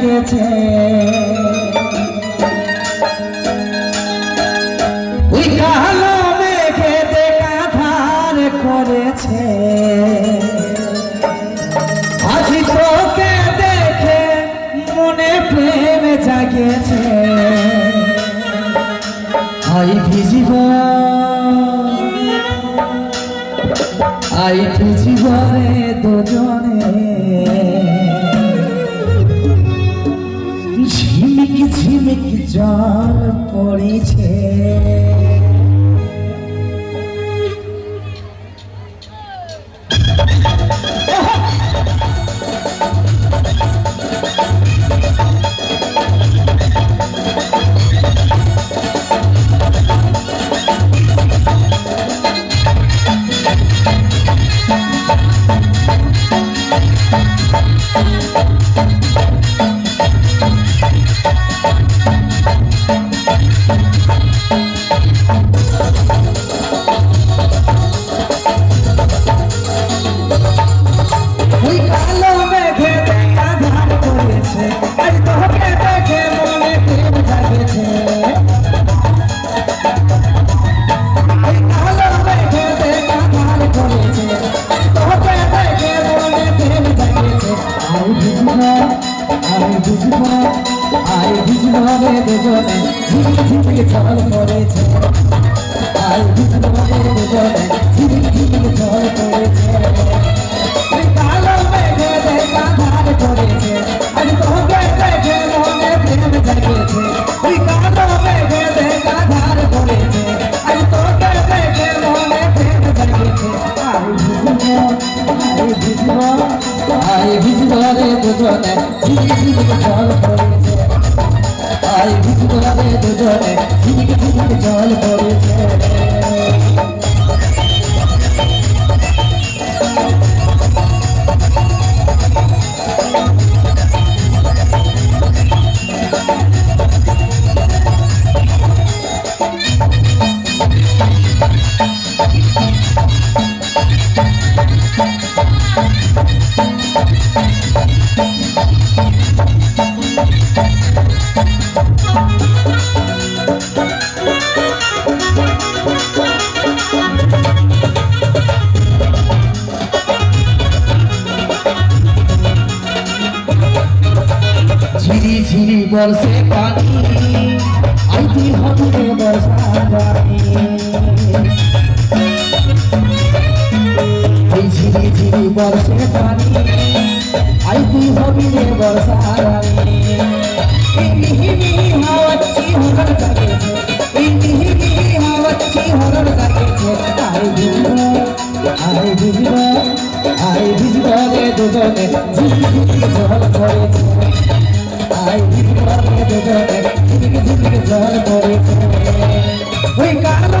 জাগেছে ওই কালো মেঘে দেখা ধার করেছে। আজ তোকে দেখে মনে প্রেম জাগেছে আই ভিজিব আই ভিজিবরে দুজনে। জল পড়েছে। আই বুঝব আই বুঝব রে দুজনে। ঝিমিক ঝিমিক জল করেছে। আই বুঝব রে দুজনে ঝিমিক ঝিমিক জল করেছে। কালো মেঘে দেখা ধার করেছে আজ তোকে দেখে মনে প্রেম জাগেছে। দুজনে ঝিমিক ঝিমিক জল পড়েছে। আই ঝিমিক ঝিমিক জল পড়েছে। ঝিরি বর্ষে পানি আইতি হবে রে বর্ষা এই ঝিরি ঝিরি পানি আইতি হবে রে বর্ষা রানী এই মিহি মিহি হাওয়াচ্ছি হরণ কাগেছে এই মিহি মিহি হাওয়াচ্ছি হরণ কাগেছে আই বুঝব আই বুঝব আই বুঝব রে দুজনে বিদ্রোহে দুজনে ঝিমিক ঝিমিক জল পড়েছে ওই কালো